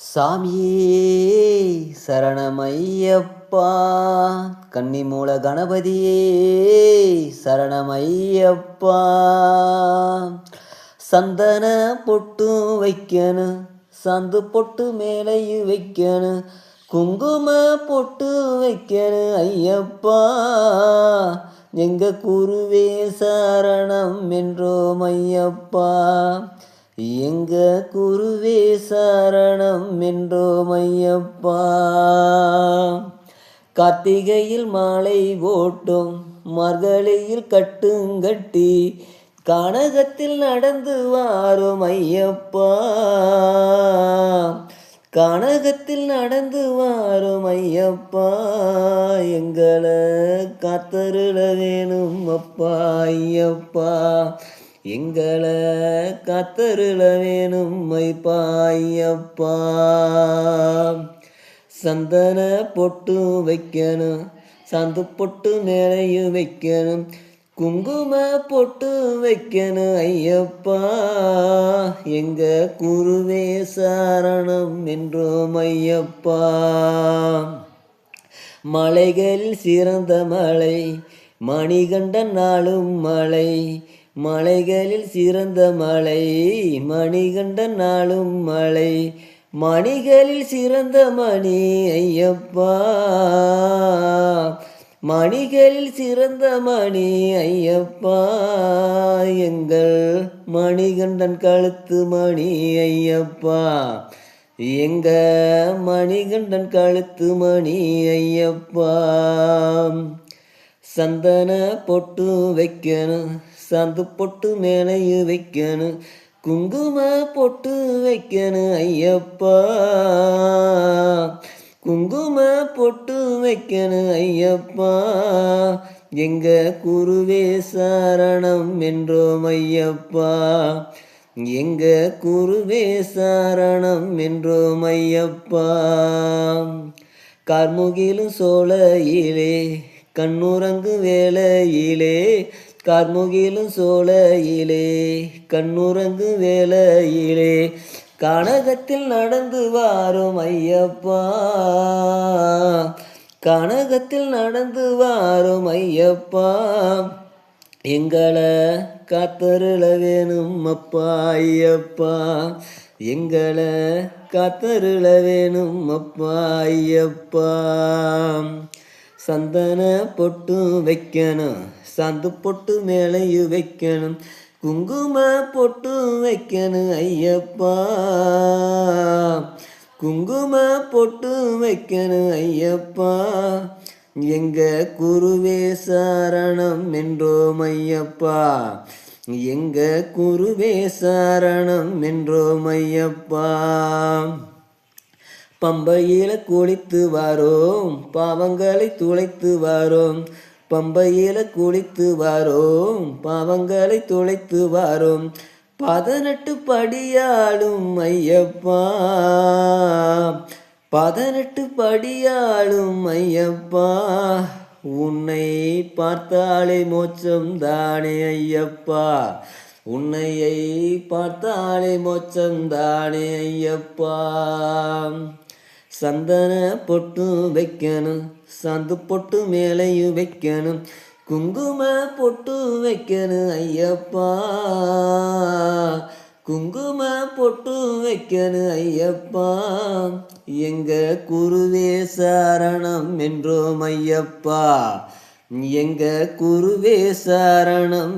சாமியே சரணமையப்பா. கன்னிமூல கணபதியே சரணமையப்பா. சந்தன பொட்டு வைக்கணும் சந்து பொட்டு மேலையும் வைக்கணும் குங்கும பொட்டு வைக்கணும் ஐயப்பா. எங்க குருவே சரணம் என்றோம் ஐயப்பா. எங்க குருவே சரணம் என்றோம் ஐயப்பா. கார்த்திகையில் மாலை ஓட்டும் மார்கழியில் கட்டுங்கட்டி கனகத்தில் நடந்து வாரும் ஐயப்பா. கனகத்தில் நடந்து வாரும் ஐயப்பா எங்களை காத்தருள வேணும் அப்பா ஐயப்பா. எங்களை கத்தருள வேணும் பாயப்பா சந்தன பொட்டு வைக்கணும் சந்து பொட்டு மேலையும் வைக்கணும் குங்கும பொட்டு வைக்கணும் ஐயப்பா. எங்க குருவே சாரணம் என்றோம் ஐயப்பா. மலைகள் சிறந்த மலை மணிகண்டன் நாளும் மலை மலைகளில் சிறந்த மலை மணிகண்டன் நாளும் மலை. மணிகளில் சிறந்த மணி ஐயப்பா. மணிகளில் சிறந்த மணி ஐயப்பா. எங்கள் மணிகண்டன் கழுத்து மணி ஐயப்பா. எங்க மணிகண்டன் கழுத்து மணி ஐயப்பா. சந்தன பொட்டு வைக்கணும் சாந்து பொட்டு மேலையும் வைக்கணும் குங்கும பொட்டு வைக்கணும் ஐயப்பா. குங்கும பொட்டு வைக்கணும் ஐயப்பா. எங்க குருவே சாரணம் என்றோம் ஐயப்பா. எங்க குருவே சாரணம் என்றோம் ஐயப்பா. கார்முகிலும் சோலையிலே கண்ணுறங்கு வேலையிலே கார்முகிலும் சோலையிலே கண்ணுறங்கு வேலையிலே கனகத்தில் நடந்து வாரும் ஐயப்பா. கனகத்தில் நடந்து வாரும் ஐயப்பா. எங்களை காத்தருள வேணும் அப்பா ஐயப்பா. எங்களை காத்தருள வேணும் அப்பா ஐயப்பா. சந்தன பொட்டு வைக்கணும். சாந்து பொட்டு மேலையும் வைக்கணும். குங்கும பொட்டு வைக்கணும் ஐயப்பா. குங்கும பொட்டு வைக்கணும் ஐயப்பா. எங்க குருவே சாரணம் என்றோம் ஐயப்பா. எங்க குருவே சாரணம் என்றோம் ஐயப்பா. பம்பையில குளித்து வாரோம் பாவங்களை துளைத்து வாரோம். பம்பையில குளித்து வாரோம் பாவங்களை துளைத்து வாரோம். பதினெட்டு படியாளும் ஐயப்பா. பதினெட்டு படியாளும் ஐயப்பா. உன்னை பார்த்தாலே மோச்சம் தானே ஐயப்பா. உன்னையை பார்த்தாலே மோச்சம் தானே ஐயப்பா. சந்தன பொட்டு வைக்கணும் சந்து பொட்டு மேலையும் வைக்கணும் குங்கும பொட்டு வைக்கணும் ஐயப்பா. குங்கும பொட்டு வைக்கணும் ஐயப்பா. எங்க குருவே சரணம் என்றோம் ஐயப்பா. எங்க குருவே சரணம்